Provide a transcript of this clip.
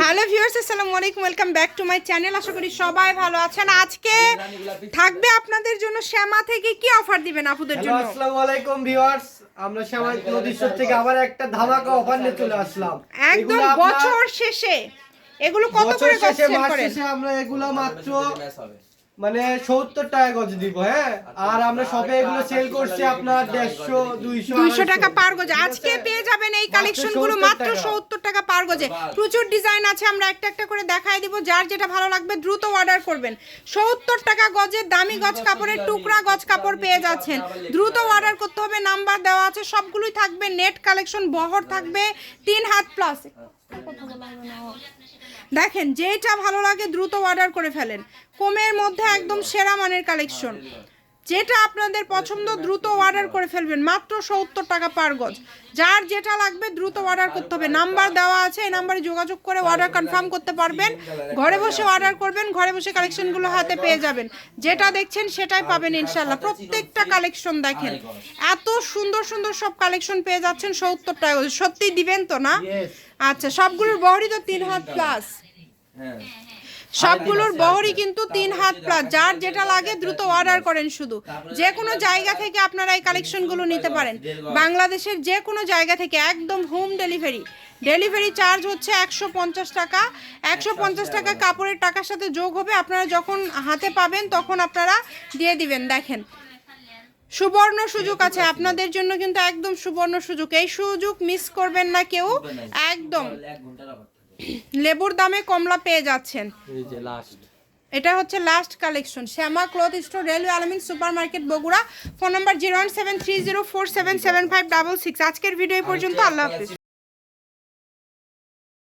Hello viewers আসসালামু আলাইকুম welcome back to my channel আশা করি সবাই ভালো আছেন। আজকে থাকবে আপনাদের জন্য শ্যামা থেকে কি অফার দিবেন আপুদের জন্য? আসসালামু আলাইকুম ভিউয়ার্স আমরা শ্যামা নদীশ্বর থেকে আবার একটা ধামাকা অফার নিয়ে চলে আসলাম। একদম বছর শেষে। এগুলো কত করে শেষে সেল করেন? আমরা এগুলো মাত্র মানে সত্তর টাকা গজ দিব হ্যাঁ? আর আমরা শপে এগুলো সেল করছি আপনার দেড়শো দুইশো দুইশো টাকা পার গজে। আজকে পেয়ে যাবেন এই কালেকশনগুলো মাত্র সত্তর টাকা পার গজে। প্রচুর ডিজাইন আছে আমরা একটা একটা করে দেখাই দিব। যার যেটা ভালো লাগবে দ্রুত অর্ডার করবেন। সত্তর টাকা গজে দামি গজ কাপড়ের টুকরা গজ কাপড় পেয়ে যাচ্ছেন। দ্রুত অর্ডার করতে হবে নাম্বার দেওয়া আছে সবগুলোই থাকবে নেট কালেকশন বহর থাকবে তিন হাত প্লাস দেখেন যেটা ভালো লাগে দ্রুত অর্ডার করে ফেলেন। কমের মধ্যে একদম সেরা মানের কালেকশন যেটা আপনাদের পছন্দ দ্রুত অর্ডার করে ফেলবেন। মাত্র সত্তর টাকা পার গজ। যার যেটা লাগবে দ্রুত অর্ডার করতে হবে। নাম্বার দেওয়া আছে এই নাম্বারে যোগাযোগ করে অর্ডার কনফার্ম করতে পারবেন। ঘরে বসে অর্ডার করবেন ঘরে বসে কালেকশনগুলো হাতে পেয়ে যাবেন। যেটা দেখছেন সেটাই পাবেন ইনশাল্লাহ প্রত্যেকটা কালেকশন দেখেন। এত সুন্দর সুন্দর সব কালেকশন পেয়ে যাচ্ছেন সত্তর টাকা। সত্যি দিবেন তো না? আচ্ছা সবগুলোর বহরই তো তিন হাত প্লাস সবগুলোর বহরই কিন্তু তিন হাত প্লাস যার যেটা লাগে দ্রুত অর্ডার করেন শুধু। যে কোনো জায়গা থেকে আপনারা এই কালেকশনগুলো নিতে পারেন। বাংলাদেশের যে কোনো জায়গা থেকে একদম হোম ডেলিভারি ডেলিভারি চার্জ হচ্ছে একশো পঞ্চাশ টাকা। একশো পঞ্চাশ টাকা কাপড়ের টাকার সাথে যোগ হবে। আপনারা যখন হাতে পাবেন তখন আপনারা দিয়ে দিবেন। দেখেন সুবর্ণ সুযোগ আছে। আপনাদের জন্য কিন্তু একদম সুবর্ণ সুযোগ। এই সুযোগ মিস করবেন না কেউ। একদম। লেবুর দামে কমলা পেয়ে যাচ্ছেন। এই যে লাস্ট এটা হচ্ছে last collection Shyama cloth store railway Almin super market Bogura. Phone number zero one seven three zero four seven seven five double six. আজকের ভিডিও পর্যন্ত। আল্লাহ হাফিজ।